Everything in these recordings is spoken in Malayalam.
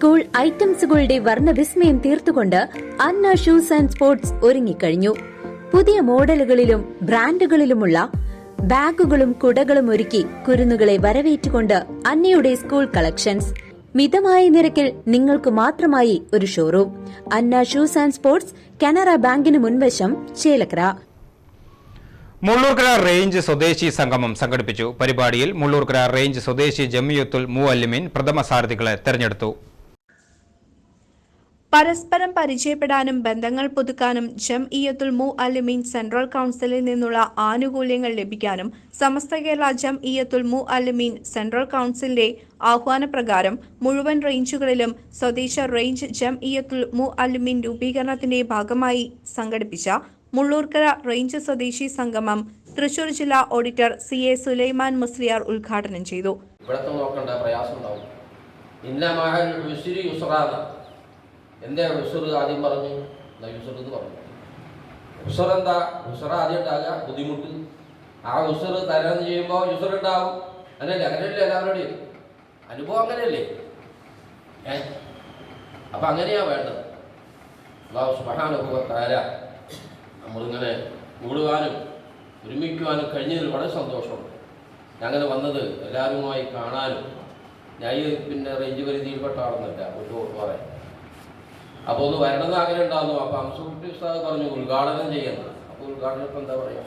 സ്കൂൾ ഐറ്റംസുകളുടെ വർണവിസ്മയം തീർത്തുകൊണ്ട് അന്ന ഷൂസ് ആൻഡ് സ്പോർട്സ് ഒരുങ്ങിക്കഴിഞ്ഞു. പുതിയ മോഡലുകളിലും ബ്രാൻഡുകളിലുമുള്ള ബാഗുകളും കുടകളും ഒരുക്കി കുരുന്നുകളെ വരവേറ്റുകൊണ്ട് അന്നയുടെ സ്കൂൾ കളക്ഷൻസ്. മിതമായ നിരക്കിൽ നിങ്ങൾക്ക് മാത്രമായി ഒരു showroom. Anna shoes and sports Canara ബാങ്കിന് മുൻവശം ചേലക്കര. മുള്ളൂർക്കര റേഞ്ച് സ്വദേശി സംഗമം സംഘടിപ്പിച്ചു. പരിപാടിയിൽ മുള്ളൂർക്കര റേഞ്ച് സ്വദേശി ജമിയത്തുൽ മുഅല്ലിമിൻ പ്രഥമ സാരഥികളെ തെരഞ്ഞെടുത്തു. പരസ്പരം പരിചയപ്പെടാനും ബന്ധങ്ങൾ പുതുക്കാനും ജം ഇയത്തുൽ മു അലിമീൻ സെൻട്രൽ കൗൺസിലിൽ നിന്നുള്ള ആനുകൂല്യങ്ങൾ ലഭിക്കാനും സമസ്ത കേരള ജം ഇയത്തുൽ മു അലിമീൻ സെൻട്രൽ കൗൺസിലിന്റെ ആഹ്വാനപ്രകാരം മുഴുവൻ റേഞ്ചുകളിലും സ്വദേശ റേഞ്ച് ജം ഇയത്തുൽ മു അലിമീൻ രൂപീകരണത്തിന്റെ ഭാഗമായി സംഘടിപ്പിച്ച മുള്ളൂർക്കര റേഞ്ച് സ്വദേശി സംഗമം തൃശൂർ ജില്ലാ auditor C A Sulaiman Musliyar ഉദ്ഘാടനം ചെയ്തു. എന്തേ ഉസുർ ആദ്യം പറഞ്ഞു യുസർ എന്ന് പറഞ്ഞു ഉസർ എന്താ? ഉസർ ആദ്യം ഉണ്ടാകുക ബുദ്ധിമുട്ട്. ആ ഉസർ തരണം ചെയ്യുമ്പോൾ യുസർ ഉണ്ടാവും. അങ്ങനെയല്ലേ അങ്ങനെയല്ലേ എല്ലാവരുടെയും? അനുഭവം അങ്ങനെയല്ലേ? ഏ? അപ്പം അങ്ങനെയാ വേണ്ടത്. അള്ളാഹു സുബഹാനുഭവത്താര നമ്മളിങ്ങനെ കൂടുവാനും ഒരുമിക്കുവാനും കഴിഞ്ഞതിൽ വളരെ സന്തോഷമുണ്ട്. ഞങ്ങൾ വന്നത് എല്ലാവരുമായി കാണാനും ഞാൻ പിന്നെ റേഞ്ച് പരിധിയിൽപ്പെട്ട ആളൊന്നുമില്ല ഒരു പറയാൻ അപ്പോൾ ഒന്ന് വരണമെന്ന് ആഗ്രഹം ഉണ്ടാകുന്നു അപ്പോൾ അംസുട്ടി ഉസ്താദ് പറഞ്ഞു ഉദ്ഘാടനം ചെയ്യുന്നത് അപ്പോൾ ഉദ്ഘാടനം ഇപ്പം എന്താ പറയുക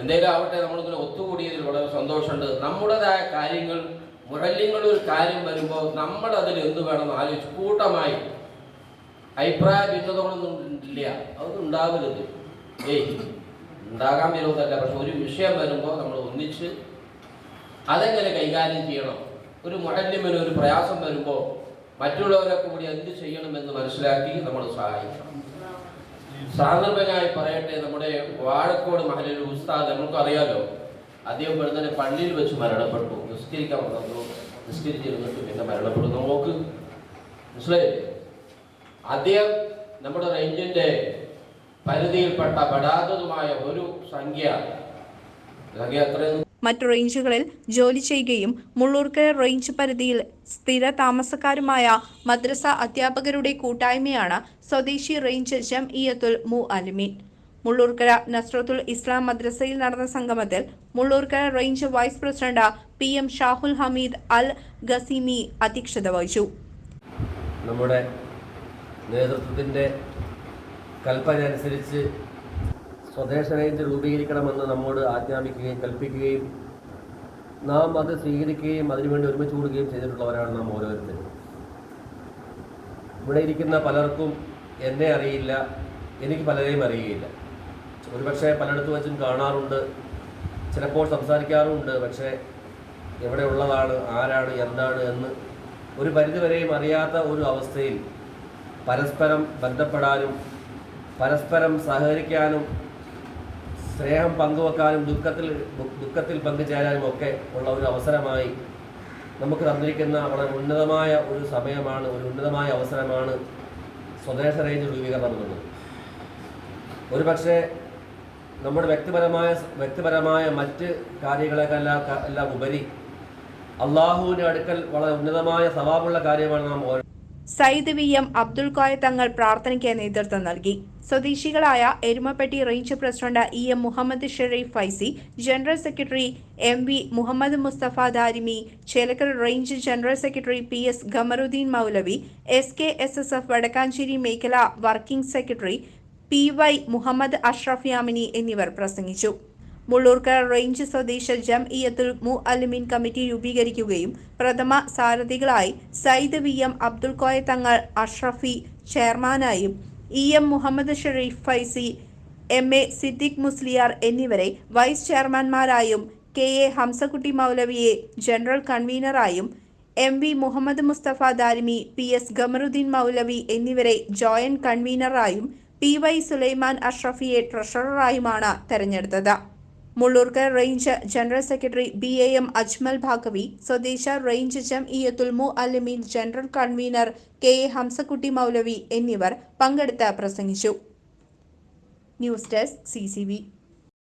എന്തെങ്കിലും ആവട്ടെ നമ്മളിങ്ങനെ ഒത്തുകൂടിയതിൽ വളരെ സന്തോഷമുണ്ട്. നമ്മുടേതായ കാര്യങ്ങൾ മുരല്യങ്ങളൊരു കാര്യം വരുമ്പോൾ നമ്മൾ അതിൽ എന്ത് വേണം ആലോചിച്ച് കൂട്ടമായി അഭിപ്രായ ഭിന്നതകളൊന്നും ഇല്ല. അതൊന്നും ഏയ് ഉണ്ടാകാൻ വിരോധമല്ല പക്ഷെ ഒരു വിഷയം വരുമ്പോൾ നമ്മൾ ഒന്നിച്ച് അതെങ്ങനെ കൈകാര്യം ചെയ്യണം? ഒരു മുഴല്യമിന് ഒരു പ്രയാസം വരുമ്പോൾ മറ്റുള്ളവരൊക്കെ കൂടി എന്ത് ചെയ്യണമെന്ന് മനസ്സിലാക്കി നമ്മൾ സഹായിക്കണം. സാന്ദർഭനായി പറയട്ടെ നമ്മുടെ വാഴക്കോട് മഹലിൽ ഉസ്താദ് നമുക്കറിയാലോ അദ്ദേഹം പെടുന്നതിനെ പള്ളിയിൽ വെച്ച് മരണപ്പെട്ടു. നിസ്കരിക്കാൻ വന്നു. നിസ്കരിച്ചിരുന്നിട്ട് പിന്നെ മരണപ്പെടുന്നു നോക്ക്. മനസ്സിലായി അദ്ദേഹം നമ്മുടെ റേഞ്ചിന്റെ പരിധിയിൽപ്പെട്ട പെടാത്തതുമായ ഒരു സംഖ്യ. സംഖ്യ മറ്റു റേഞ്ചുകളിൽ ജോലി ചെയ്യുകയും മുള്ളൂർക്കര റേഞ്ച് പരിധിയിൽ സ്ഥിര താമസക്കാരുമായ മദ്രസ അധ്യാപകരുടെ കൂട്ടായ്മയാണ് സ്വദേശി റേഞ്ച് ജം ഇയത്തുൽ മു അലിമീൻ മുള്ളൂർക്കര നസ്രത്തുൽ ഇസ്ലാം മദ്രസയിൽ നടന്ന സംഗമത്തിൽ Mullurkara range vice president P M Shahul Hameed Al Ghasimi അധ്യക്ഷത വഹിച്ചു. നമ്മുടെ നേതൃത്വത്തിന്റെ കൽപ്പന അനുസരിച്ച് സ്വദേശ റേഞ്ച് രൂപീകരിക്കണമെന്ന് നമ്മോട് ആജ്ഞാപിക്കുകയും കൽപ്പിക്കുകയും നാം അത് സ്വീകരിക്കുകയും അതിനുവേണ്ടി ഒരുമിച്ച് കൂടുകയും ചെയ്തിട്ടുള്ളവരാണ് നാം ഓരോരുത്തരും. ഇവിടെ ഇരിക്കുന്ന പലർക്കും എന്നെ അറിയില്ല എനിക്ക് പലരെയും അറിയുകയില്ല. ഒരുപക്ഷെ പലയിടത്ത് വെച്ചും കാണാറുണ്ട് ചിലപ്പോൾ സംസാരിക്കാറുമുണ്ട് പക്ഷേ എവിടെ ഉള്ളതാണ് ആരാണ് എന്താണ് എന്ന് ഒരു പരിധിവരെയും അറിയാത്ത ഒരു അവസ്ഥയിൽ പരസ്പരം ബന്ധപ്പെടാനും പരസ്പരം സഹകരിക്കാനും സ്നേഹം പങ്കുവെക്കാനും ദുഃഖത്തിൽ ദുഃഖത്തിൽ പങ്കുചേരാനും ഒക്കെ ഉള്ള ഒരു അവസരമായി നമുക്ക് തന്നിരിക്കുന്ന വളരെ ഉന്നതമായ ഒരു സമയമാണ് ഒരു ഉന്നതമായ അവസരമാണ് സ്വദേശ റേഞ്ച് രൂപീകരണം എന്നുള്ളത്. ഒരു പക്ഷേ നമ്മുടെ വ്യക്തിപരമായ വ്യക്തിപരമായ മറ്റ് കാര്യങ്ങളെക്കെല്ലാം എല്ലാം ഉപരി അള്ളാഹുവിന്റെ അടുക്കൽ വളരെ ഉന്നതമായ സ്വഭാവമുള്ള കാര്യമാണ് നാം സയ്യിദ് വി എം അബ്ദുൽ കോയ തങ്ങൾ പ്രാർത്ഥനയ്ക്ക് നേതൃത്വം നൽകി. സ്വദേശികളായ Erumapetty range president E M Muhammad Sherif Faizi general secretary M V Muhammad Mustafa Darimi Chelakkara range general secretary P S Qamaruddin Moulavi S K S S F Vadakkanchery മേഖല working secretary P Y Muhammad Ashraf Yamini എന്നിവർ പ്രസംഗിച്ചു. മുള്ളൂർക്കര റേഞ്ച് സ്വദേശ ജം ഇയത്തുൽ മു അലിമിൻ കമ്മിറ്റി രൂപീകരിക്കുകയും പ്രഥമ സാരഥികളായി Sayyid V M Abdul Koya Thangal Ashrafi ചെയർമാനായും E M Muhammad Sherif Faizi M A Siddique Musliyar എന്നിവരെ വൈസ് ചെയർമാൻമാരായും കെ എ ഹംസക്കുട്ടി മൗലവിയെ general കൺവീനറായും M V Muhammad Mustafa Darimi P S Gamaruddin Moulavi എന്നിവരെ ജോയിന്റ് കൺവീനറായും പി വൈ സുലൈമാൻ അഷ്റഫിയെ ട്രഷററായുമാണ് തെരഞ്ഞെടുത്തത്. Mullurkara range general secretary B A M Ajmal Bhagavi സ്വദേശ range Jamiyyathul Muallimeen general convener K A Hamzakutty Moulavi എന്നിവർ പങ്കെടുത്ത് പ്രസംഗിച്ചു. News desk C